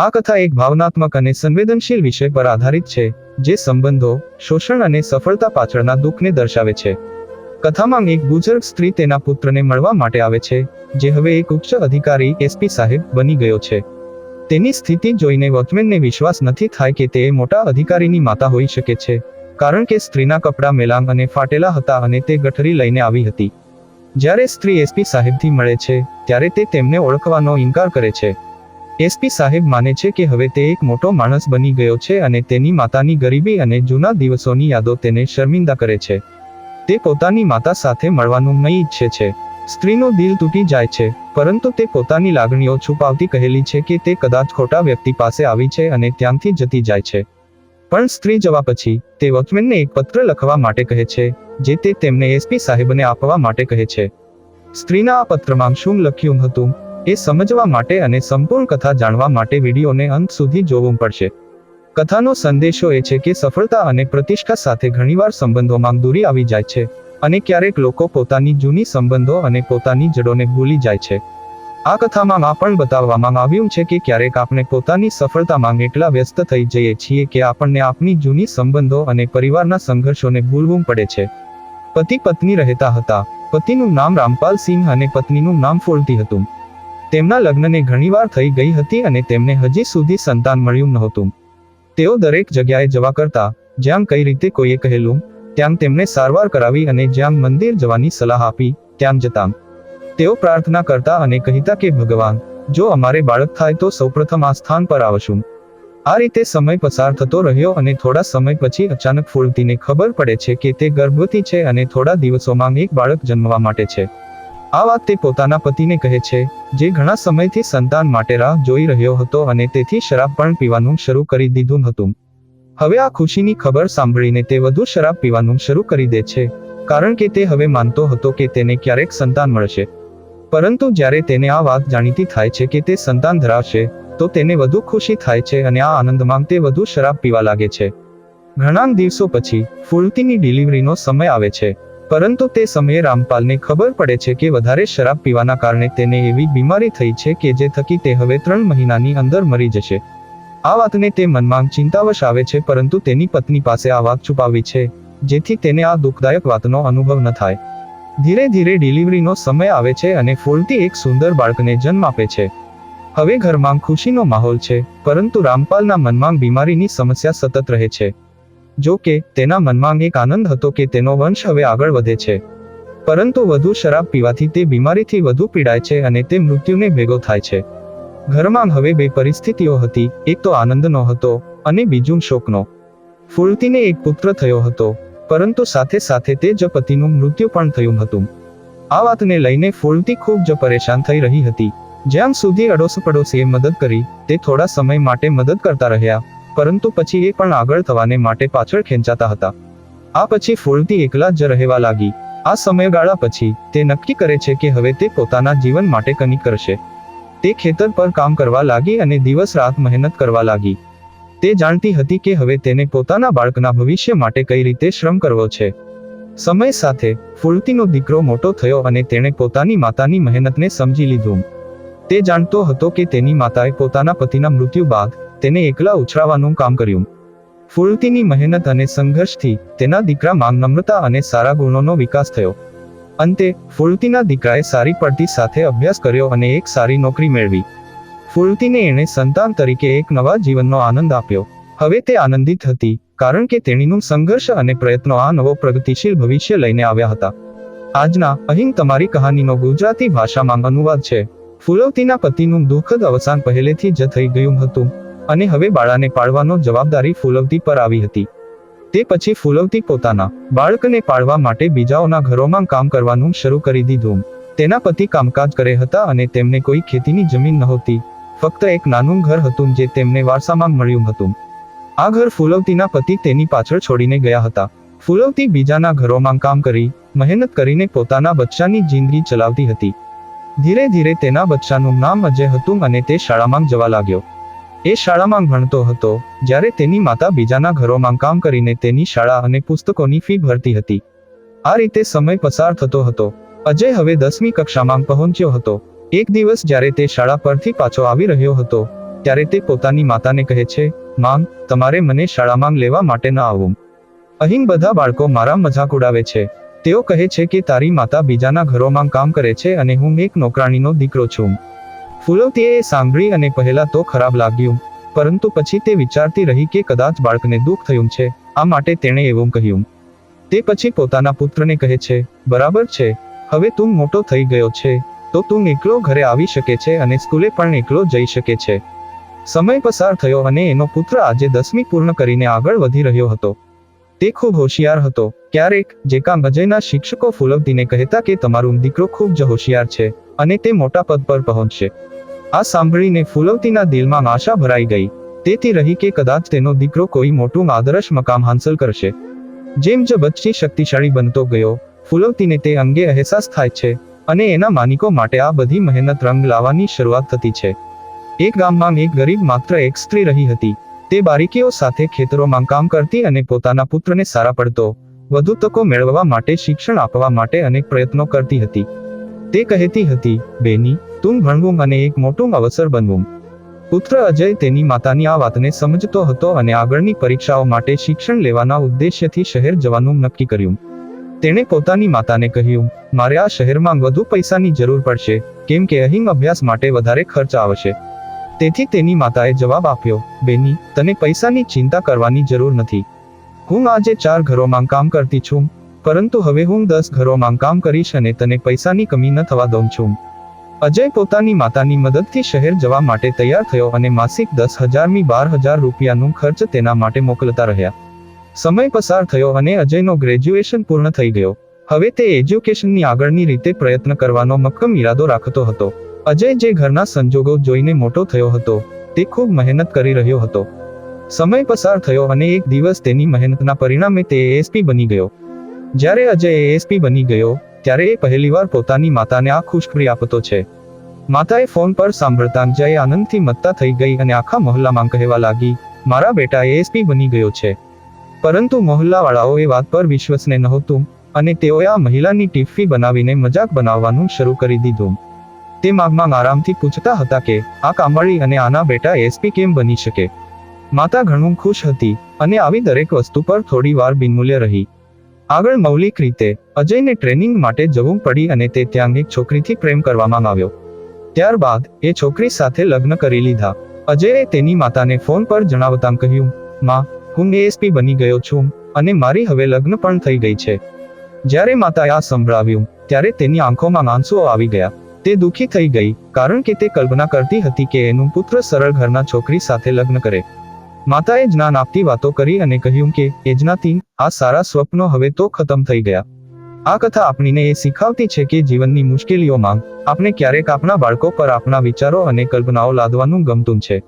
આ કથા એક ભાવનાત્મક અને સંવેદનશીલ વિષય પર આધારિત છે, જે સંબંધો, શોષણ અને સફળતા પાછળના દુઃખને દર્શાવે છે. કથામાં એક બુઝુર્ગ સ્ત્રી તેના પુત્રને મળવા માટે આવે છે, જે હવે એક ઉચ્ચ અધિકારી એસપી સાહેબ બની ગયો છે. તેની સ્થિતિ જોઈને વોચમેનને વિશ્વાસ નથી થાય કે તે મોટા અધિકારીની માતા હોઈ શકે છે, કારણ કે સ્ત્રીના કપડાં મેલાંગ અને ફાટેલા હતા અને તે ગઠરી લઈને આવી હતી. જ્યારે સ્ત્રી એસપી સાહેબથી મળે છે, ત્યારે તે તેમને ઓળખવાનો ઇનકાર કરે છે. એસપી સાહેબ માને છે કે હવે તે એક મોટો માણસ બની ગયો છે અને તેની માતાની ગરીબી અને જૂના દિવસોની યાદો તેને શર્મિંદા કરે છે. તે પોતાની માતા સાથે મળવાનું નહીં ઈચ્છે છે. સ્ત્રીનું દિલ તૂટી જાય છે, પરંતુ તે પોતાની લાગણીઓ છુપાવતી કહેલી છે કે તે કદાચ ખોટા વ્યક્તિ પાસે આવી છે અને ત્યાંથી જતી જાય છે. પણ સ્ત્રી જવા પછી, તે વોચમેનને એક પત્ર લખવા માટે કહે છે, જે તે તેમને એસપી સાહેબને આપવા માટે કહે છે. સ્ત્રીના આ પત્રમાં શું લખ્યું હતું? એ સમજવા માટે અને સંપૂર્ણ કથા જાણવા માટે વિડીયોને અંત સુધી જોવું પડશે. કથાનો સંદેશો એ છે કે સફળતા અને પ્રતિષ્ઠા સાથે ઘણીવાર સંબંધોમાં દૂરી આવી જાય છે અને ક્યારેક લોકો પોતાની જૂની સંબંધો અને પોતાની જડોને ભૂલી જાય છે. આ કથામાં આ પણ બતાવવામાં આવ્યું છે કે ક્યારેક આપણે પોતાની સફળતામાં એટલા વ્યસ્ત થઈ જઈએ છીએ કે આપણને આપણી જૂની સંબંધો અને પરિવારના સંઘર્ષોને ભૂલવું પડે છે. પતિ પત્ની રહેતા હતા. પતિનું નામ રામપાલ સિંહ અને પત્નીનું નામ ફોલતી હતું. તેમના લગ્નને ઘણીવાર થઈ ગઈ હતી અને તેમને હજી સુધી સંતાન મળ્યું નહોતું. તેઓ દરેક જગ્યાએ જવા કરતા, જ્યાં કઈ રીતે કોઈએ કહેલું, ત્યાં તેમને સારવાર કરાવી અને જ્યાં મંદિર જવાની સલાહ આપી, ત્યાં જતા. તેઓ પ્રાર્થના કરતા અને કહેતા કે, ભગવાન, જો અમારે બાળક થાય તો સૌપ્રથમ આ સ્થાન પર આવશું. આ રીતે સમય પસાર થતો રહ્યો અને થોડા સમય પછી અચાનક ફૂલતીને ખબર પડે છે કે તે ગર્ભવતી છે અને થોડા દિવસોમાં એક બાળક જન્મવા માટે છે. આ વાત તે પોતાના પતિને કહે છે, જે ઘણા સમયથી સંતાન માટે રાહ જોઈ રહ્યો હતો અને તેથી શરાબ પણ પીવાનું શરૂ કરી દીધું હતું. હવે આ ખુશીની ખબર સાંભળીને તે વધુ શરાબ પીવાનું શરૂ કરી દે છે, કારણ કે તે હવે માનતો હતો કે તેને ક્યારેક સંતાન મળશે. પરંતુ જ્યારે તેને આ વાત જાણીતી થાય છે કે તે સંતાન ધરાવશે, તો તેને વધુ ખુશી થાય છે અને આ આનંદમાં તે વધુ શરાબ પીવા લાગે છે. ઘણા દિવસો પછી, ફૂલતીની ડિલિવરીનો સમય આવે છે. પરંતુ તે સમયે રામપાલને ખબર પડે છે કે વધારે શરાબ પીવાના કારણે તેને એવી બીમારી થઈ છે કે જે થકી તે હવે ત્રણ મહિનાની અંદર મરી જશે. આ વાતને તે મનમાં ચિંતાવશ આવે છે પરંતુ તેની પત્ની પાસે આ વાત છુપાવી છે, જેથી તેને આ દુઃખદાયક વાતનો અનુભવ ન થાય. ધીરે ધીરે ડિલિવરીનો સમય આવે છે અને ફૂલતી એક સુંદર બાળકને જન્મ આપે છે. હવે ઘરમાં ખુશીનો માહોલ છે, પરંતુ રામપાલના મનમાં બીમારીની સમસ્યા સતત રહે છે. જો કે, તેના મનમાં એક આનંદ હતો કે તેનો વંશ હવે આગળ વધે છે. પરંતુ વધુ શરાબ પીવાથી તે બીમારીથી વધુ પીડાય છે અને તે મૃત્યુને ભેગો થાય છે. ઘરમાં હવે બે પરિસ્થિતિઓ હતી, એક તો આનંદનો હતો અને બીજું શોકનો. ફૂલતીને એક પુત્ર થયો હતો, પરંતુ સાથે સાથે તે જ પતિનું મૃત્યુ પણ થયું હતું. આ વાતને લઈને ફૂલતી ખૂબ જ પરેશાન થઈ રહી હતી. જ્યાં સુધી અડોસ પડોશીએ મદદ કરી, તે થોડા સમય માટે મદદ કરતા રહ્યા. પરંતુ પછી એ પણ આગળ થવાને માટે પાછળ ખેંચાતા હતા. આ પછી ફૂલતી એકલા જ રહેવા લાગી. આ સમયગાળા પછી તે નક્કી કરે છે કે હવે તે પોતાના જીવન માટે કંઈક કરશે. તે ખેતર પર કામ કરવા લાગી અને દિવસ રાત મહેનત કરવા લાગી. તે જાણતી હતી કે હવે તેને પોતાના બાળકના ભવિષ્ય માટે કઈ રીતે શ્રમ કરવો છે. સમય સાથે ફૂલતીનો દીકરો મોટો થયો અને તેણે પોતાની માતાની મહેનતને સમજી લીધું. તે જાણતો હતો કે તેની માતાએ પોતાના પતિના મૃત્યુ બાદ તેને એકલા ઉછરાવાનું કામ કર્યું. ફૂલતીની મહેનત અને સંઘર્ષથી તેના દીકરામાં નમ્રતા અને સારા ગુણોનો વિકાસ થયો. અંતે, ફૂલતીના દીકરાએ સારી પડતી સાથે અભ્યાસ કર્યો અને એક સારી નોકરી મેળવી. ફૂલતીને એણે સંતાન તરીકે એક નવા જીવનનો આનંદ આપ્યો. હવે તે આનંદિત હતી, કારણ કે તેણીનું સંઘર્ષ અને પ્રયત્નો આ નવો પ્રગતિશીલ ભવિષ્ય લઈને આવ્યા હતા. આજના, અહીં તમારી કહાનીનો ગુજરાતી ભાષામાં અનુવાદ છે. ફૂલવતીના પતિનું દુઃખદ અવસાન પહેલેથી જ થઈ ગયું હતું. અને હવે બાળાને પાળવાનો જવાબદારી ફૂલવતી પર આવી હતી. તે પછી ફૂલવતી પોતાના બાળકને પાળવા માટે બીજાઓના ઘરોમાં કામ કરવાનું શરૂ કરી દીધું. તેના પતિ કામકાજ કરે હતા અને તેમને કોઈ ખેતીની જમીન નહોતી. ફક્ત એક નાનું ઘર હતું જે તેમને વારસામાં મળ્યું હતું. આ ઘર ફૂલવતીના પતિ તેની પાછળ છોડીને ગયા હતા. ફૂલવતી બીજાના ઘરોમાં કામ કરી, મહેનત કરીને પોતાના બચ્ચાની જિંદગી ચલાવતી હતી. ધીરે ધીરે તેના બચ્ચાનું નામ અજય હતું અને તે શાળામાં જવા લાગ્યો. એ શાળામાં ભણતો હતો. જ્યારે તેની માતા બીજાના ઘરોમાં કામ કરીને તેની શાળા અને પુસ્તકોની ફી ભરતી હતી. આ રીતે સમય પસાર થતો હતો. અજય હવે દસમી કક્ષામાં પહોંચ્યો હતો. એક દિવસ જ્યારે તે શાળા પરથી પાછો આવી રહ્યો હતો, ત્યારે તે પોતાની માતાને કહે છે, માંગ, તમારે મને શાળામાં લેવા માટે ન આવું. અહીં બધા બાળકો મારા મજાક ઉડાવે છે. તેઓ કહે છે કે તારી માતા બીજાના ઘરોમાં કામ કરે છે અને હું એક નોકરાણીનો દીકરો છું. ફૂલવતીએ સાંભળી અને પહેલા તો ખરાબ લાગ્યું. પરંતુ પછી તે વિચારતી રહી કે કદાચ બાળકને દુઃખ થયું છે, આ માટે તેણે એવું કહ્યું. તે પછી પોતાના પુત્રને કહે છે, બરાબર છે, હવે તું મોટો થઈ ગયો છે, તો તું એકલો ઘરે આવી શકે છે અને સ્કૂલે પણ એકલો જઈ શકે છે. સમય પસાર થયો અને એનો પુત્ર આજે દસમી પૂર્ણ કરીને આગળ વધી રહ્યો હતો. તે ખૂબ હોશિયાર હતો. ક્યારેક જેકા અજયના શિક્ષકો ફુલવતીને કહેતા કે તમારું દીકરો ખૂબ જ હોશિયાર છે, અને તે મોટા પદ પર પહોંચશે. આ સાંભળીને ફૂલવતીના દિલમાં આશા ભરાઈ ગઈ. તેથી રહી કે કદાચ તેનો દીકરો કોઈ મોટું આદર્શ મકામ હાંસલ કરશે. જેમ જ બચ્ચી શક્તિશાળી બનતો ગયો, ફૂલવતીને તે અંગે અહેસાસ થાય છે, અને એના માનિકો માટે આ બધી મહેનત રંગ લાવવાની શરૂઆત થતી છે. એક ગામમાં એક ગરીબ માત્ર એક સ્ત્રી રહી હતી. તે બારીકીઓ સાથે ખેતરોમાં કામ કરતી અને પોતાના પુત્રને સારા પડતો વધુ તકો મેળવવા માટે શિક્ષણ આપવા માટે અનેક પ્રયત્નો કરતી હતી. તે કહેતી હતી, બેની, તું ભણવું અને એક મોટું અવસર બનવું. પુત્ર અજય તેની માતાની આ વાતને સમજતો હતો અને આગળની પરીક્ષાઓ માટે શિક્ષણ લેવાના ઉદ્દેશ્યથી શહેર જવાનું નક્કી કર્યું. તેણે પોતાની માતાને કહ્યું, મારે આ શહેરમાં વધુ પૈસાની જરૂર પડશે, કેમ કે અહીં અભ્યાસ માટે વધારે ખર્ચ આવશે. તેથી તેની માતાએ જવાબ આપ્યો, બેની, તને પૈસાની ચિંતા કરવાની જરૂર નથી. હું આજે ચાર ઘરોમાં કામ કરતી છું, પરંતુ હવે હું દસ ઘરોમાં કામ કરીશ અને તને પૈસાની કમી ન થવા દઉં છું. અજય પોતાની માતાની મદદથી શહેર જવા માટે તૈયાર થયો અને માસિક દસ હજારમી બાર હજાર રૂપિયાનું ખર્ચ તેના માટે મોકલતા રહ્યા. સમય પસાર થયો અને અજયનો ગ્રેજ્યુએશન પૂર્ણ થઈ ગયો. હવે તે એજ્યુકેશનની આગળની રીતે પ્રયત્ન કરવાનો મક્કમ ઈરાદો રાખતો હતો. અજય જે ઘરના સંજોગો જોઈને મોટો થયો હતો, તે ખૂબ મહેનત કરી રહ્યો હતો. સમય પસાર થયો અને એક દિવસ તેની મહેનતના પરિણામે તે એએસપી બની ગયો. જ્યારે અજય એએસપી બની ગયો, ત્યારે એ પહેલીવાર પોતાની માતાને આ ખુશખબરી આપતો છે. માતાએ ફોન પર સાંભળતા જય આનંદથી મત્તા થઈ ગઈ અને આખા મહોલ્લામાં કહેવા લાગી, મારા બેટા એએસપી બની ગયો છે. પરંતુ મહોલ્લાવાળાઓ એ વાત પર વિશ્વસને નહોતું અને તેઓએ આ મહિલાની ટિફ્ફી બનાવીને મજાક બનાવવાનું શરૂ કરી દીધું. તે માગમાં આરામથી પૂછતા હતા કે, આ કામવાળી અને આના બેટા એસપી કેમ બની શકે? માતા ઘણું ખુશ હતી અને આવી દરેક વસ્તુ પર થોડી વાર બિનમૂલ્ય રહી. આગળ મૌલિક રીતે અજયને ટ્રેનિંગ માટે જવું પડી અને તે ત્યાં એક છોકરીથી પ્રેમ કરવામાં આવ્યો. ત્યારબાદ એ છોકરી સાથે લગ્ન કરી લીધા. અજયે તેની માતાને ફોન પર જણાવતા કહ્યું, માં, હું એએસપી બની ગયો છું અને મારી હવે લગ્ન પણ થઈ ગઈ છે. જ્યારે માતાએ આ સંભળાવ્યું, ત્યારે તેની આંખોમાં આંસુઓ આવી ગયા. તે દુઃખી થઈ ગઈ, કારણ કે તે કલ્પના કરતી હતી કે એનું પુત્ર સરળ ઘરના છોકરી સાથે લગ્ન કરે. માતાએ જ્ઞાન આપતી વાતો કરી અને કહ્યું કે એજનાથી આ સારા સ્વપ્નો હવે તો ખતમ થઈ ગયા. આ કથા આપણીને એ શીખવતી છે કે જીવનની મુશ્કેલીઓમાં આપણે ક્યારેક આપણા બાળકો પર આપણા વિચારો અને કલ્પનાઓ લાદવાનું ગમતું છે.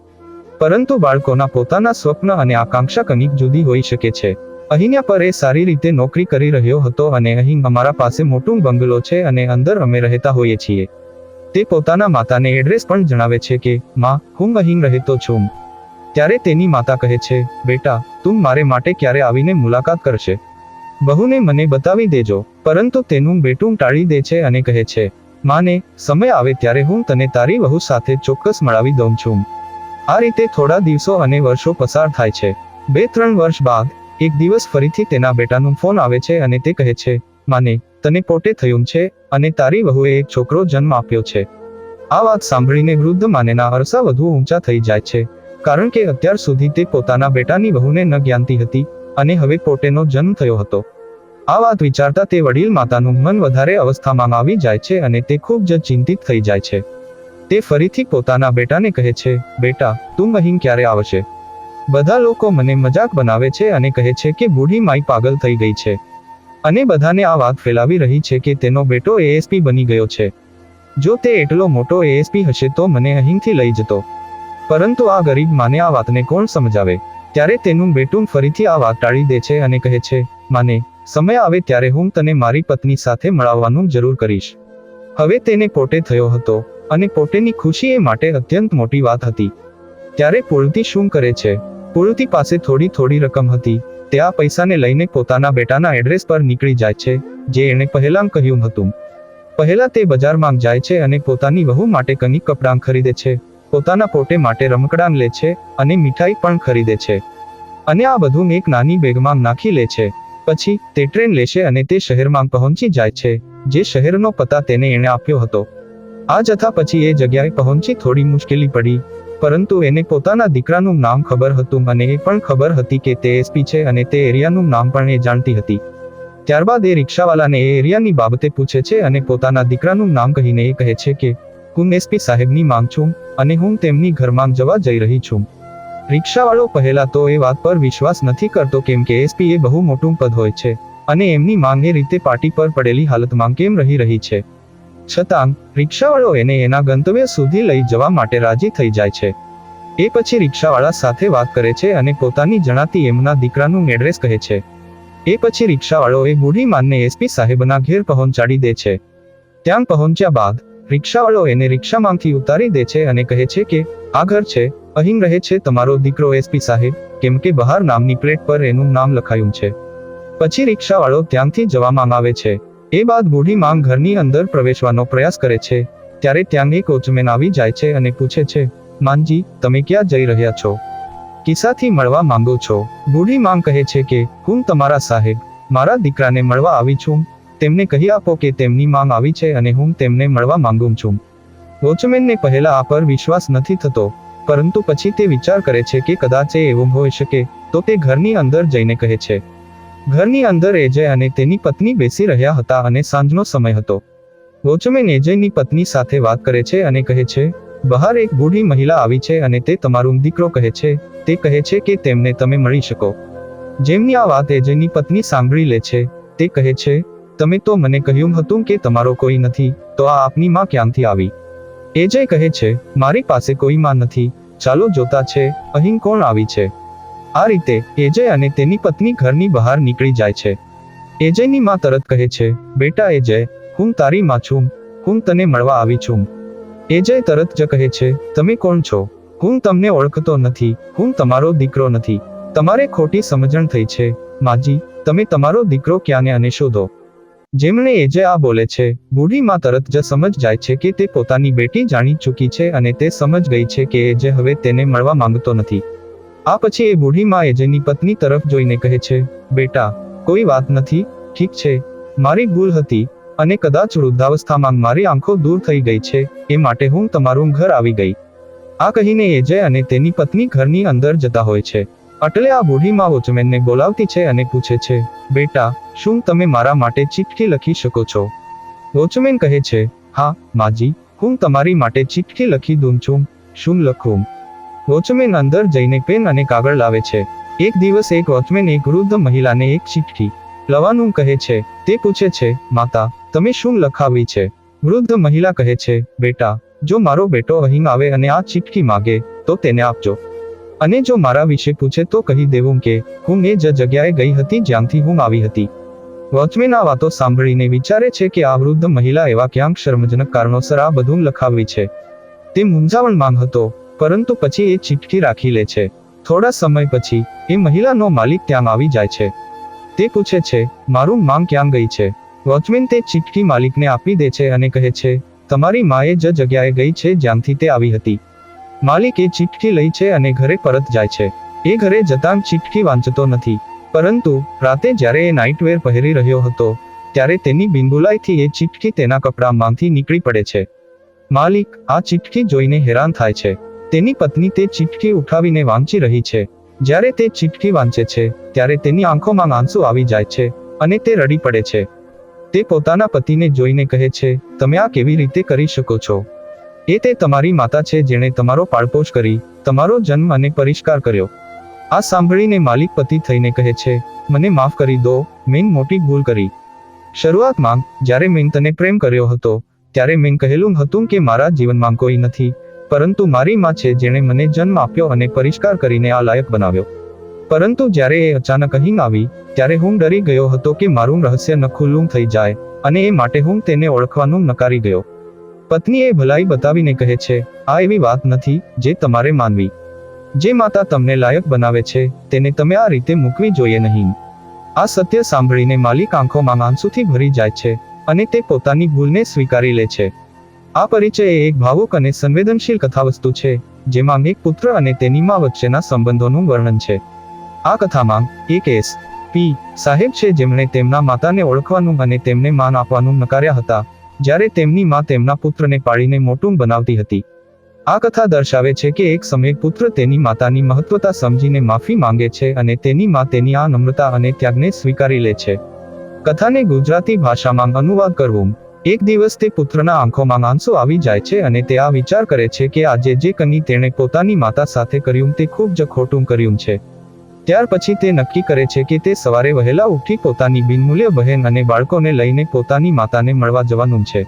પરંતુ બાળકોના પોતાના સ્વપ્ન અને આકાંક્ષા કંઈક જુદી હોઈ શકે છે. અહીંયા પર એ સારી રીતે નોકરી કરી રહ્યો હતો અને અહીં અમારા પાસે મોટું બંગલો છે અને અંદર અમે રહેતા હોઈએ છીએ. તે પોતાના માતાને એડ્રેસ પણ જણાવે છે કે, માં, હું અહીં રહેતો છું. ત્યારે તેની માતા કહે છે, બેટા, તું મારે માટે ક્યારે આવીને મુલાકાત કરશે? બહુને મને બતાવી દેજો. પરંતુ તેનું બેટું ટાળી દે છે અને કહે છે, માને, સમય આવે ત્યારે હું તને તારી વહુ સાથે ચોક્કસ મળાવી દઉં છું. આ રીતે થોડા દિવસો અને વર્ષો પસાર થાય છે. બે ત્રણ વર્ષ બાદ, એક દિવસ ફરીથી તેના બેટાનું ફોન આવે છે અને તે કહે છે, માને, તને પોટે થયું છે અને તારી વહુએ એક છોકરો જન્મ આપ્યો છે. આ વાત સાંભળીને વૃદ્ધ માનેના અરસા વધુ ઊંચા થઈ જાય છે. કારણ કે અત્યાર સુધી તે પોતાના બેટાની વહુને ન જ્ઞાનતી હતી અને હવે પોટેનો જન્મ થયો હતો. આ વાત વિચારતા તે વડીલ માતાનું મન વધારે અવસ્થામાં આવી જાય છે અને તે ખૂબ જ ચિંતિત થઈ જાય છે. તે ફરીથી પોતાના બેટાને કહે છે, બેટા, તું અહીં ક્યારે આવશે? બધા લોકો મને મજાક બનાવે છે અને કહે છે કે બૂઢી માઈ પાગલ થઈ ગઈ છે. અને બધાને આ વાત ફેલાવી રહી છે કે તેનો બેટો એએસપી બની ગયો છે. જો તે એટલો મોટો એએસપી હશે તો મને અહીંથી લઈ જતો. પરંતુ આ ગરીબ માને આ વાતને કોણ સમજાવે? ત્યારે તેનું બેટું ફરીથી આ વાત ટાળી દે છે અને કહે છે, માને, સમય આવે ત્યારે હું તને મારી પત્ની સાથે મળાવવાનું જરૂર કરીશ. હવે તેને પોતે થયો હતો અને પોટેની ખુશી એ માટે અત્યંત મોટી વાત હતી. ત્યારે પુળતી શું કરે છે? પુળતી પાસે થોડી થોડી રકમ હતી. તે આ પૈસાને લઈને પોતાના બેટાના એડ્રેસ પર નીકળી જાય છે, જે એણે પહેલાં કહ્યું હતું. પહેલા તે બજારમાં જાય છે અને પોતાની વહુ માટે કની કપડાં ખરીદે છે. પોતાના પોટે માટે રમકડાં લે છે અને મીઠાઈ પણ ખરીદે છે. અને આ બધું એક નાની બેગમાં નાખી લે છે. પછી તે ટ્રેન લેશે અને તે શહેરમાં પહોંચી જાય છે, જે શહેરનો પતા તેને એણે આપ્યો હતો. આ જથા પછી એ જગ્યાએ પહોંચી થોડી મુશ્કેલી પડી, પરંતુ એને પોતાના દીકરાનું નામ ખબર હતું અને એ પણ ખબર હતી કે તે એસપી છે અને તે એરિયાનું નામ પણ એ જાણતી હતી. ત્યારબાદ એ રિક્ષાવાલાને એ એરિયાની બાબતે પૂછે છે અને પોતાના દીકરાનું નામ કહીને એ કહે છે કે હું એસપી સાહેબની માંગ છું અને હું તેમની ઘરમાં જવા જઈ રહી છું. રિક્ષાવાળો પહેલા તો એ વાત પર વિશ્વાસ નથી કરતો કેમ કે એસપી એ બહુ મોટું પદ હોય છે અને એમની માંગ એ રીતે પાર્ટી પર પડેલી હાલતમાં કેમ રહી રહી છે. છતાં, રિક્ષાવાળો એને એના ગંતવ્ય સુધી લઈ જવા માટે રાજી થઈ જાય છે. એ પછી રિક્ષાવાળા સાથે વાત કરે છે અને પોતાની જણાતી એમના દીકરાનું એડ્રેસ કહે છે. એ પછી રિક્ષાવાળો એ બુઢી માનને એસપી સાહેબના ઘેર પહોંચાડી દે છે. ત્યાં પહોંચ્યા બાદ રિક્ષાવાળો એને રિક્ષામાંથી ઉતારી દે છે અને કહે છે કે, આ ઘર છે, અહીં રહે છે તમારો દીકરો એસપી સાહેબ, કેમ કે બહાર નામની પ્લેટ પર એનું નામ લખાયું છે. પછી રિક્ષાવાળો ત્યાંથી જવામાં આવે છે. એ બાદ બુઢી માંગ ઘરની અંદર પ્રવેશવાનો પ્રયાસ કરે છે. ત્યારે ત્યાં એક ઓચમેન આવી જાય છે અને પૂછે છે, માનજી, તમે ક્યાં જઈ રહ્યા છો? કિસ્સાથી મળવા માંગો છો. બુઢી માંગ કહે છે કે, હું તમારા સાહેબ, મારા દીકરાને મળવા આવી છું. તેમને કહી આપો કે તેમની માંગ આવી છે અને હું તેમને મળવા માંગુ છું. વોચમેનને પહેલા આ પર વિશ્વાસ નથી થતો, પરંતુ પછી તે વિચાર કરે છે કે કદાચ એ એવું હોઈ શકે, તો તે ઘરની અંદર જઈને કહે છે. ઘરની અંદર એજય અને તેની પત્ની બેસી રહ્યા હતા અને સાંજનો સમય હતો. વોચમેન એજયની પત્ની સાથે વાત કરે છે અને કહે છે, બહાર એક બુઢી મહિલા આવી છે અને તે તમારું દીકરો કહે છે, તે કહે છે કે તેમને તમે મળી શકો. જેમની આ વાત એજયની પત્ની સાંભળી લે છે, તે કહે છે તમે તો મને કહ્યું હતું કે તમારો કોઈ નથી, તો આ આપની માં ક્યાંથી આવી? એજય કહે છે, મારી પાસે કોઈ માં નથી, ચાલો જોતા છે, અહીં કોણ આવી છે? આ રીતે એજય અને તેની પત્ની ઘરની બહાર નીકળી જાય છે. એજયની માં તરત કહે છે, બેટા એજય હું તારી માં છું, હું તને મળવા આવી છું. એજય તરત જ કહે છે, તમે કોણ છો? હું તમને ઓળખતો નથી, હું તમારો દીકરો નથી. તમારે ખોટી સમજણ થઈ છે, માજી, તમે તમારો દીકરો ક્યાંને અને શોધો? જેમણે એજે આ બોલે છે બુઢી માં તરત જ સમજ જાય છે કે તે પોતાની બેટી જાણી ચૂકી છે અને તે સમજ ગઈ છે કે એજે હવે તેને મળવા માંગતો નથી. આ પછી એ બુઢી માં એજેની પત્ની તરફ જોઈને કહે છે, બેટા, કોઈ વાત નથી, ઠીક છે, મારી ભૂલ હતી અને કદાચ વૃદ્ધાવસ્થામાં મારી આંખો દૂર થઈ ગઈ છે, એ માટે હું તમારું ઘર આવી ગઈ. આ કહીને એજય અને તેની પત્ની ઘરની અંદર જતા હોય છે. એટલે આ બુઢી માં વોચમેનને બોલાવતી છે અને પૂછે છે, બેટા, શું તમે મારા માટે ચિઠ્ઠી લખી શકો છો? વોચમેન કહે છે, હા, માજી, હું તમારી માટે ચિઠ્ઠી લખી દઉં છું, શું લખું? વોચમેન અંદર જઈને પેન અને કાગળ લાવે છે. એક દિવસ એક વોચમેન એક વૃદ્ધ મહિલાને એક ચિઠ્ઠી લવાનું કહે છે, તે પૂછે છે, માતા, તમે શું લખાવી છે? વૃદ્ધ મહિલા કહે છે, બેટા, જો મારો બેટો અહીં આવે અને આ ચિઠ્ઠી માગે, તો તેને આપજો. અને જો મારા વિશે પૂછે તો કહી દેવું કે, હું એ જ જગ્યાએ ગઈ હતી જ્યાંથી હું આવી હતી. વોચમેન આ વાતો સાંભળીને વિચારે છે કે આ વૃદ્ધ મહિલા એવા ક્યાંક શર્મજનક કારણોસર આ બધું લખાવી છે. તે મૂંઝાવણમાં હતો, પરંતુ પછી એ ચિઠ્ઠી રાખી લે છે. થોડા સમય પછી, એ મહિલાનો માલિક ત્યાં આવી જાય છે. તે પૂછે છે, મારું માંગ ક્યાં ગઈ છે? વોચમેન તે ચિઠ્ઠી માલિકને આપી દે છે અને કહે છે, તમારી માએ જ જગ્યાએ ગઈ છે જ્યાંથી તે આવી હતી. માલિક એ ચીટકી લઈ છે અને ઘરે પરત જાય છે. એ ઘરે જતાં ચીટકી વાંચતો નથી. પરંતુ રાતે જ્યારે એ નાઇટવેર પહેરી રહ્યો હતો, ત્યારે તેની બિંદુલાઈથી એ ચીટકી તેના કપડામાંથી નીકળી પડે છે. માલિક આ ચીટકી જોઈને હેરાન થાય છે. તેની પત્ની તે ચીટકી ઉઠાવીને વાંચી રહી છે. જ્યારે તે ચીટકી વાંચે છે, ત્યારે તેની આંખોમાં આંસુ આવી જાય છે અને તે રડી પડે છે. તે પોતાના પતિને જોઈને કહે છે, તમે આ કેવી રીતે કરી શકો છો? એ તે તમારી માતા છે જેણે તમારો પાળપોષ કરી, તમારો જન્મ અને પરિષ્કાર કર્યો. આ સાંભળીને માલિક પતિ થઈને કહે છે, મને માફ કરી દો, મેં મોટી ભૂલ કરી. શરૂઆતમાં જ્યારે મેં તને પ્રેમ કર્યો હતો, ત્યારે મેં કહેલું હતું કે મારા જીવનમાં કોઈ નથી, પરંતુ મારી માં છે જેણે મને જન્મ આપ્યો અને પરિષ્કાર કરીને આ લાયક બનાવ્યો. પરંતુ જ્યારે એ અચાનક અહીં આવી, ત્યારે હું ડરી ગયો હતો કે મારું રહસ્ય ન ખુલ્લું થઈ જાય, અને એ માટે હું તેને ઓળખવાનું નકારી ગયો. પત્ની એ ભલાઈ બતાવીને કહે છે, આ એવી વાત નથી જે તમારે માનવી. જે માતા તમને લાયક બનાવે છે, તેને તમે આ રીતે મૂકવી જોઈએ નહીં. આ સત્ય સાંભળીને માલિક આંખોમાં આંસુથી ભરી જાય છે અને તે પોતાની ભૂલને સ્વીકારી લે છે. આ પરિચય એ એક ભાવુક અને સંવેદનશીલ કથાવસ્તુ છે, જેમાં એક પુત્ર અને તેની મા વચ્ચેના સંબંધોનું વર્ણન છે. આ કથામાં, એક એસ. પી. સાહેબ છે જેમણે તેમના માતાને ઓળખવાનું અને તેમને માન આપવાનું નકાર્યા હતા. જ્યારે તેમની મા તેમના પુત્રને પાળીને મોટું બનાવતી હતી. આ કથા દર્શાવે છે કે એક સમયે પુત્ર તેની માતાની મહત્વતા સમજીને માફી માંગે છે અને તેની મા તેની આ નમ્રતા અને ત્યાગને સ્વીકારી લે છે. કથાને ગુજરાતી ભાષામાં અનુવાદ કરવું. એક દિવસ તે પુત્રના આંખોમાં આંસુ આવી જાય છે અને તે આ વિચાર કરે છે કે આજે જે કની તેણે પોતાની માતા સાથે કર્યું તે ખૂબ જ ખોટું કર્યું છે. ત્યાર પછી તે નક્કી કરે છે કે તે સવારે વહેલા ઉઠી પોતાની બિનમૂલ્ય બહેન અને બાળકોને લઈને પોતાની માતાને મળવા જવાનું છે.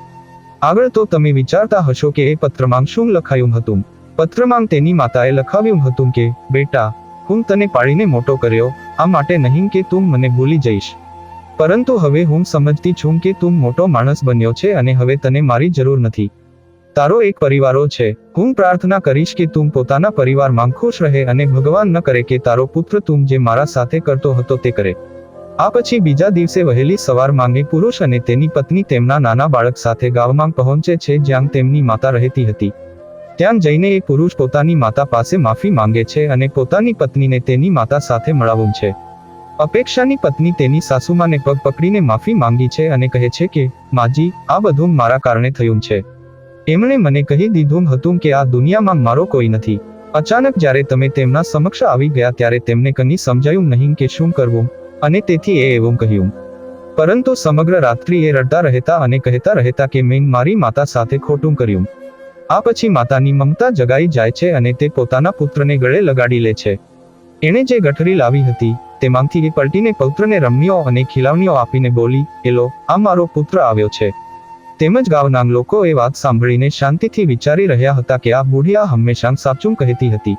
આગળ તો તમે વિચારતા હશો કે એ પત્રમાં શું લખાયું હતું? પત્રમાં તેની માતાએ લખાવ્યું હતું કે, બેટા, હું તને પાળીને મોટો કર્યો, આ માટે નહીં કે તું મને ભૂલી જઈશ. પરંતુ હવે હું સમજતી છું કે તું મોટો માણસ બન્યો છે અને હવે તને મારી જરૂર નથી. તારો એક પરિવારો છે. હું પ્રાર્થના કરીશ કે તું પોતાના પરિવારમાં ખુશ રહે અને ભગવાન ન કરે કે તારો પુત્ર તું જે મારા સાથે કરતો હતો તે કરે. આ પછી બીજા દિવસે વહેલી સવાર માંગે પુરુષ અને તેની પત્ની તેમના નાના બાળક સાથે ગામમાં પહોંચે છે જ્યાં તેમની માતા રહેતી હતી. ત્યાં જઈને એ પુરુષ પોતાની માતા પાસે માફી માંગે છે અને પોતાની પત્નીને તેની માતા સાથે મળાવું છે. અપેક્ષાની પત્ની તેની સાસુમાને પગ પકડીને માફી માંગી છે અને કહે છે કે, માજી, આ બધું મારા કારણે થયું છે. એમણે મને કહી દીધું હતું કે આ દુનિયામાં મારો કોઈ નથી. અચાનક જ્યારે તમે તેમના સમક્ષ આવી ગયા ત્યારે તેમને કની સમજાયું નહીં કે શું કરવું, અને તેથી એ એવું કહ્યું. પરંતુ સમગ્ર રાત્રિ એ રડતા રહેતા અને કહેતા રહેતા કે મેં મારી માતા સાથે ખોટું કર્યું. આ પછી માતાની મમતા જગાઈ જાય છે અને તે પોતાના પુત્રને ગળે લગાડી લે છે. એણે જે ગઠરી લાવી હતી, તેમાંથી એ પલટીને પૌત્રને રમણીઓ અને ખીલાવણીઓ આપીને બોલી, એલો, આ મારો પુત્ર આવ્યો છે. તેમજ ગામના લોકો એ વાત સાંભળીને શાંતિથી વિચારી રહ્યા હતા કે આ બુઢિયા હંમેશા સાચું કહેતી હતી.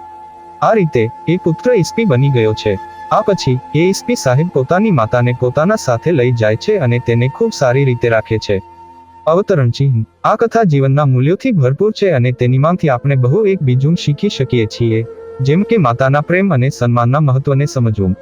આ રીતે, એ પુત્ર ઈસપી બની ગયો છે. આ પછી, એ ઈસપી સાહેબ પોતાની માતાને પોતાના સાથે લઈ જાય છે અને તેને ખૂબ સારી રીતે રાખે છે. અવતરણ ચિહ્ન. આ કથા જીવનના મૂલ્યોથી ભરપૂર છે અને તેનીમાંથી આપણે બહુ એક બીજું શીખી શકીએ છીએ, જેમ કે માતાના પ્રેમ અને સન્માનના મહત્વને સમજવું.